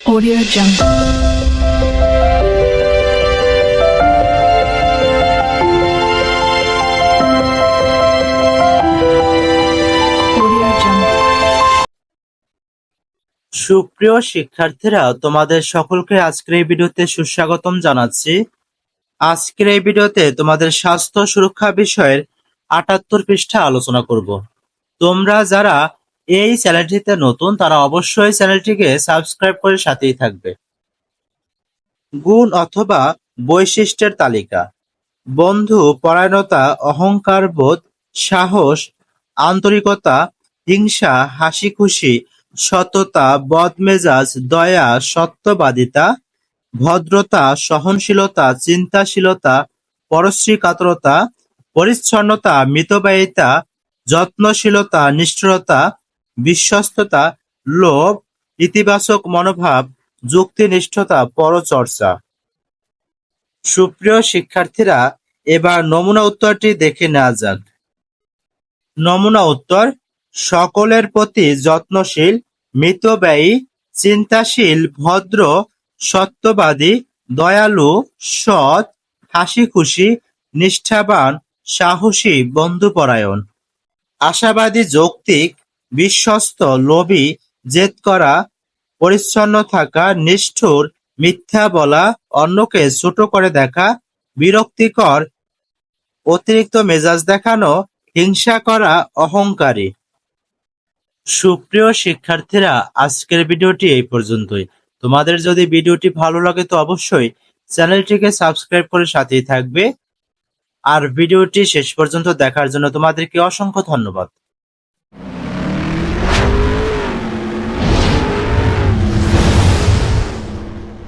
Audio Jungle. সুপ্রিয় শিক্ষার্থীরা, তোমাদের সকলকে আজকের এই ভিডিওতে সুস্বাগতম জানাচ্ছি। আজকের এই ভিডিওতে তোমাদের স্বাস্থ্য সুরক্ষা বিষয়ের আটাত্তর পৃষ্ঠা আলোচনা করব। তোমরা যারা এই চ্যানেলটিতে নতুন, তারা অবশ্যই চ্যানেলটিকে সাবস্ক্রাইব করে সাথেই থাকবে। গুণ অথবা বৈশিষ্ট্যের তালিকা। বন্ধু, পরায়ণতা, অহংকার বোধ, সাহস, আন্তরিকতা, হিংসা হাসি খুশি সততা, বদমেজাজ, দয়া, সত্যবাদিতা, ভদ্রতা, সহনশীলতা, চিন্তাশীলতা পরশ্রী কাতরতা পরিচ্ছন্নতা, মিতব্যয়িতা, যত্নশীলতা, নিষ্ঠুরতা বিশ্বস্ততা, লোভ, ইতিবাচক মনোভাব, যুক্তিনিষ্ঠতা, পরচর্চা। সুপ্রিয় শিক্ষার্থীরা, এবার নমুনা উত্তরটি দেখে নেওয়া যাক। নমুনা উত্তর, সকলের প্রতি যত্নশীল, মিতব্যয়ী, চিন্তাশীল, ভদ্র, সত্যবাদী, দয়ালু, সৎ হাসি খুশি নিষ্ঠাবান, সাহসী, বন্ধুপরায়ণ। আশাবাদী, যৌক্তিক বিশ্বস্ত লোভী, জেদ করা, পরিচ্ছন্ন থাকা, নিষ্ঠুর, মিথ্যা বলা, অন্যকে ছোট করে দেখা, বিরক্তিকর, অতিরিক্ত মেজাজ দেখানো, হিংসা করা, অহংকারী। সুপ্রিয় শিক্ষার্থীরা, আজকের ভিডিওটি এই পর্যন্তই। তোমাদের যদি ভিডিওটি ভালো লাগে তো অবশ্যই চ্যানেলটিকে সাবস্ক্রাইব করে সাথেই থাকবে। আর ভিডিওটি শেষ পর্যন্ত দেখার জন্য তোমাদেরকে অসংখ্য ধন্যবাদ।